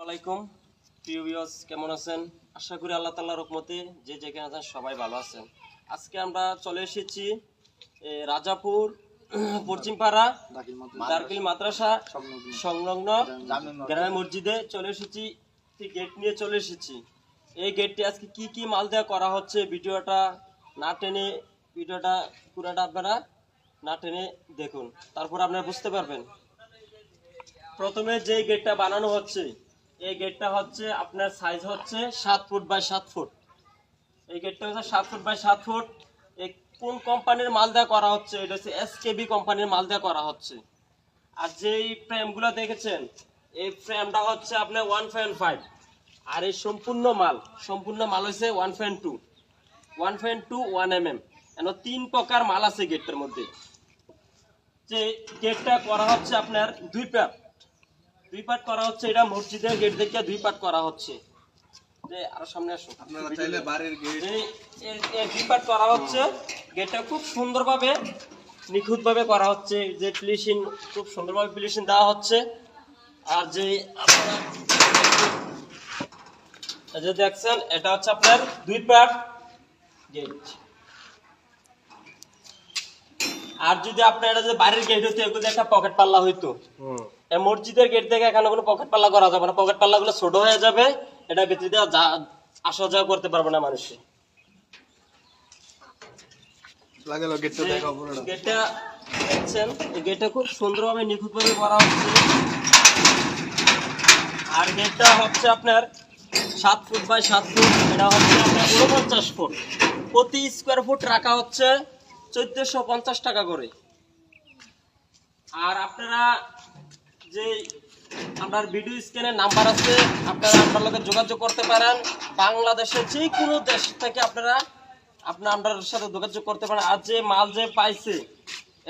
আলাইকুম। প্রিয় ভিউয়ার্স কেমন আছেন? আশা করি আল্লাহ তাআলার রহমতে যে যেখানে আছেন সবাই ভালো আছেন। আজকে আমরা চলে এসেছি রাজাপুর পশ্চিমপাড়া দারকিল মাদ্রাসা সংলগ্ন গ্রামের মসজিদে। চলে এসেছি গেট নিয়ে চলে এসেছি। এই গেটটি আজকে কি কি মাল দেওয়া করা হচ্ছে ভিডিওটা না টেনে ভিডিওটা পুরোটা আপনারা না টেনে দেখুন। তারপর আপনারা বুঝতে পারবেন। প্রথমে যে গেটটা বানানো হচ্ছে এই গেটটা হচ্ছে আপনার সাইজ হচ্ছে সাত ফুট বাই সাত ফুট এই গেটটা হচ্ছে সাত ফুট বাই সাত ফুট কোন কোম্পানির মাল দেওয়া করা হচ্ছে? এটা হচ্ছে এসকেবি কোম্পানির মাল দেওয়া করা হচ্ছে। আর যেই ফ্রেমগুলো দেখেছেন, এই ফ্রেমটা হচ্ছে আপনার ওয়ান পয়েন্ট ফাইভ আর এই সম্পূর্ণ মাল সম্পূর্ণ মাল হচ্ছে one point two one point two one M M তিন প্রকার মাল আছে গেটটার মধ্যে। যে গেটটা করা হচ্ছে আপনার দুই পার্ট দুই পার্ট করা হচ্ছে এটা মসজিদের গেট থেকে দুই পার্ট করা হচ্ছে। যে আরও সামনে আসুন আপনারা চাইলে বাড়ির গেট যে এর- এর দুই পার্ট করা হচ্ছে। গেটটা খুব সুন্দরভাবে নিখুঁতভাবে করা হচ্ছে। যে ফিনিশিং খুব সুন্দরভাবে ফিনিশিং দেওয়া হচ্ছে। আর যে আপনারা যে দেখছেন এটা হচ্ছে আপনার দুই গেট। আর যদি আপনার এটা যে বাড়ির গেট হতো এগুলো একটা পকেট পাল্লা হইতো। মসজিদের গেট থেকে এখানে কোনো পকেট পাল্লা করা যাবে না। পকেট পাল্লা গুলো ছোট হয়ে যাবে এটা ভিতরে দিয়ে আসা যাওয়া করতে পারবে না মানুষে। লাগালো গেটটা দেখাও পুরোটা। গেটটা দেখছেন গেটটা খুব সুন্দরভাবে নিখুঁতভাবে করা হচ্ছে। আর গেটটা হচ্ছে আপনার সাত ফুট বাই সাত ফুট এটা হচ্ছে আপনার উনপঞ্চাশ ফুট। প্রতি স্কোয়ার ফুট রাখা হচ্ছে চোদ্দশো পঞ্চাশ টাকা করে। আর আপনারা যে আপনার ভিডিও স্ক্রিনে নাম্বার আছে আপনারা আপনার লগে যোগাযোগ করতে পারেন। বাংলাদেশের যে কোনো দেশ থেকে আপনারা আপনার আপনার সাথে যোগাযোগ করতে পারেন। আর যে মাল যে পাইছে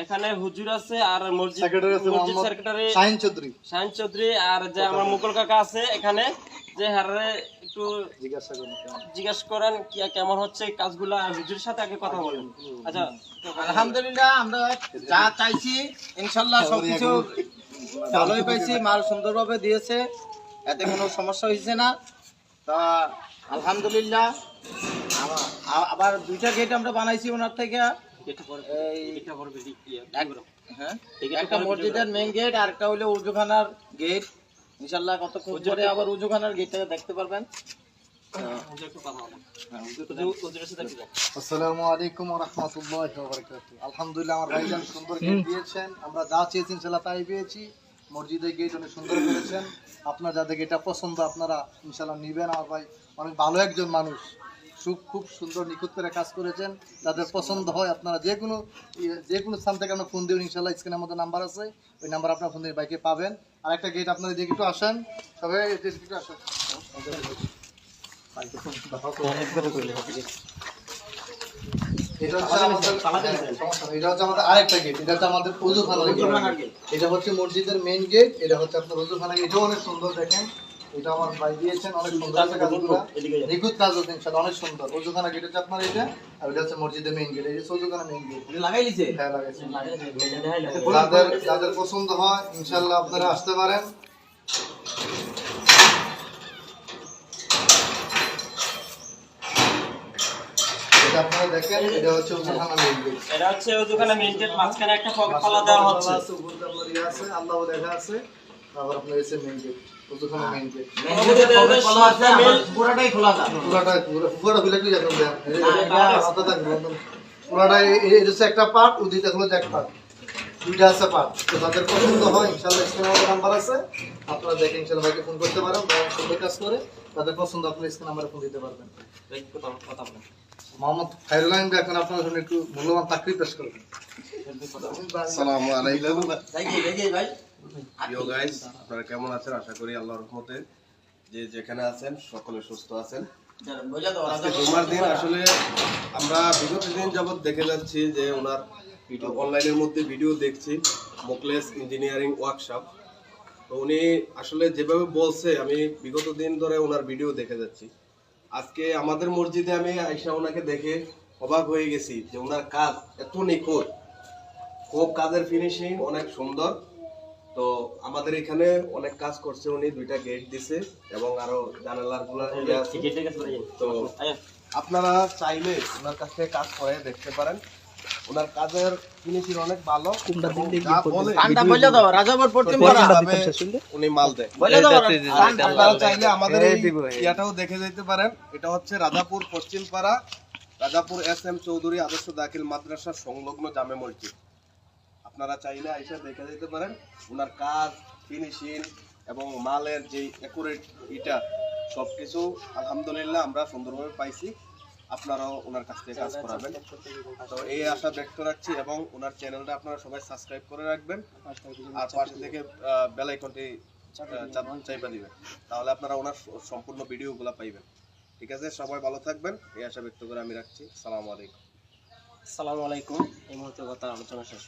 এখানে হুজুর আছে আর মসজিদ সেক্রেটারি শাহিন চৌধুরী। শাহিন চৌধুরী আর যে আমার মুকুল কাকা আছে এখানে যে হারে একটু জিজ্ঞাসা করুন। জিজ্ঞাসা করেন কি কেমন হচ্ছে কাজগুলো আর হুজুরের সাথে আগে কথা বলেন। আচ্ছা আলহামদুলিল্লাহ আমরা যা চাইছি ইনশাল্লাহ সবকিছু ভালোই পাইছি মাল সুন্দরভাবে দিয়েছে এতে কোনো সমস্যা হয়েছে না। তা আলহামদুলিল্লাহ আবার দুইটা গেট আমরা বানাইছি ওনার থেকে। হ্যাঁ? একটা পরে মসজিদের মেইন গেট আর একটা হলো উজুখানার গেট ইনশাল্লাহ কতক্ষণ পরে আবার উজুখানার গেটটা দেখতে পারবেন। হুজুর একটু কথা বলেন হুজুর- হুজুর- হুজুরের সাথে একটু কথা। আসসালামু আলাইকুম ওয়া রাহমাতুল্লাহি ওয়া বারাকাতুহু আলহামদুলিল্লাহ আমার ভাইজান সুন্দর গেট দিয়েছেন। আমরা যা চেয়েছি ইনশাআল্লাহ তাই পেয়েছি। মসজিদের গেট অনেক সুন্দর করেছেন। আপনার যাদের পছন্দ আপনারা ইনশাআল্লাহ নিবেন। আমার ভাই অনেক ভালো একজন মানুষ। খুব খুব সুন্দর নিখুঁত করে কাজ করেছেন। যাদের পছন্দ হয় আপনারা যে কোনো যে কোনো স্থান থেকে আপনার ফোন দিবেন। ইনশাআল্লাহ স্ক্রিনের মধ্যে নাম্বার আছে। ওই নাম্বার আপনার ফোন দিয়ে বাইকে পাবেন। আর একটা গেট আপনারা দিকে একটু আসেন। সবাই একটু আসেন। এটা হচ্ছে আমাদের হ্যাঁ, সমস্যা নেই। এটা হচ্ছে আমাদের আরেকটা গেট এটা হচ্ছে আমাদের উজুখানার গেট এটা হচ্ছে মসজিদের মেইন গেট এটা হচ্ছে আপনার উজুখানা এটাও অনেক সুন্দর দেখেন এটা আমার ভাই দিয়েছেন অনেক সুন্দর আছে কাজগুলো নিখুঁত কাজ হচ্ছে ইনশাআল্লাহ অনেক সুন্দর গেট হচ্ছে আপনার এটা আর এটা হচ্ছে মসজিদের মেইন গেট এই যে মেইন গেট লাগাই লিছে হ্যাঁ লাগাইছি। যাদের যাদের পছন্দ হয় ইনশাআল্লাহ আপনারা আসতে পারেন আপনারা দেখেন এটা হচ্ছে মেইন গেট এটা হচ্ছে মেইন গেট মাঝখানে একটা পকেট দেওয়া হচ্ছে আছে, আল্লাহ আছে। তারপর আপনার এসে main gate। পুরাটাই খোলা যায় পুরাটা- পুরোটা খুলে কি যাবেন দেন? এই- এই- হাতে থাকবে, একদম। পুরাটা এই- এই- এটা হচ্ছে একটা ওদিকটা হলো এক part। দুইটা আছে part। তো যাদের পছন্দ হয়, ইনশাআল্লাহ স্ক্রিনে নাম্বার আছে। আপনারা দেখে ইনশাআল্লাহ ভাইকে ফোন করতে পারেন সুন্দর কাজ করে তাদের পছন্দ আপনি স্ক্রিন নাম্বারে ফোন দিতে পারবেন কথা- কথা বলেন। মোহাম্মদ খায়রুল আলম এখন আপনার জন্য একটু মূল্যবান চাকরি পেশ করবেন। আসসালামু আলাইকুম। দেখি দেখি ভাই। প্রিয় গাইস আপনারা কেমন আছেন? আশা করি আল্লাহর রহমতে যে যেখানে আছেন সকলে সুস্থ আছেন। বোঝা তো আজকে জুমার দিন আসলে আমরা বিগত দিন যাবত দেখে যাচ্ছি যে ওনার অনলাইনের মধ্যে ভিডিও দেখছি মোকলেস ইঞ্জিনিয়ারিং ওয়ার্কশপ। তো উনি আসলে যেভাবে বলছে আমি বিগত দিন ধরে ওনার ভিডিও দেখে যাচ্ছি। আজকে আমাদের মসজিদে আমি আইসা ওনাকে দেখে অবাক হয়ে গেছি যে ওনার কাজ এত নিখুঁত। খুব কাজের ফিনিশিং অনেক সুন্দর। তো আমাদের এখানে অনেক কাজ করছে উনি দুইটা গেট দিছে এবং আরও জানালারগুলা ইয়ে আছে। গেটের তো আপনারা চাইলে ওনার কাছ থেকে কাজ করে দেখতে পারেন। ওনার কাজের ফিনিশিং অনেক ভালো। বলে ঠান্ডা বলে দাও ওইভাবে উনি মাল দেয় বলে দাও। আপনারা চাইলে আমাদের এই ইয়াটাও দেখে যেতে পারেন। এটা হচ্ছে রাজাপুর পশ্চিম পাড়া রাজাপুর এস এম চৌধুরী আদর্শ দাখিল মাদ্রাসা সংলগ্ন জামে মসজিদ। আপনারা চাইলে আইসা দেখে যেতে পারেন। ওনার কাজ ফিনিশিং এবং মালের যে একুরেট ইটা সবকিছু আলহামদুলিল্লাহ আমরা সুন্দরভাবে পাইছি। আপনারাও ওনার কাছ থেকে কাজ করাবেন। তো এই আশা ব্যক্ত রাখছি এবং ওনার চ্যানেলটা আপনারা সবাই সাবস্ক্রাইব করে রাখবেন। আর পাশে থেকে বেল আইকনটি চাইবা দিবেন। তাহলে আপনারা ওনার সম্পূর্ণ ভিডিওগুলো পাইবেন। ঠিক আছে? সবাই ভালো থাকবেন। এই আশা ব্যক্ত করে আমি রাখছি। সালাম আলাইকুম। সালাম আলাইকুম। এই মুহূর্তে কথা আলোচনা শেষ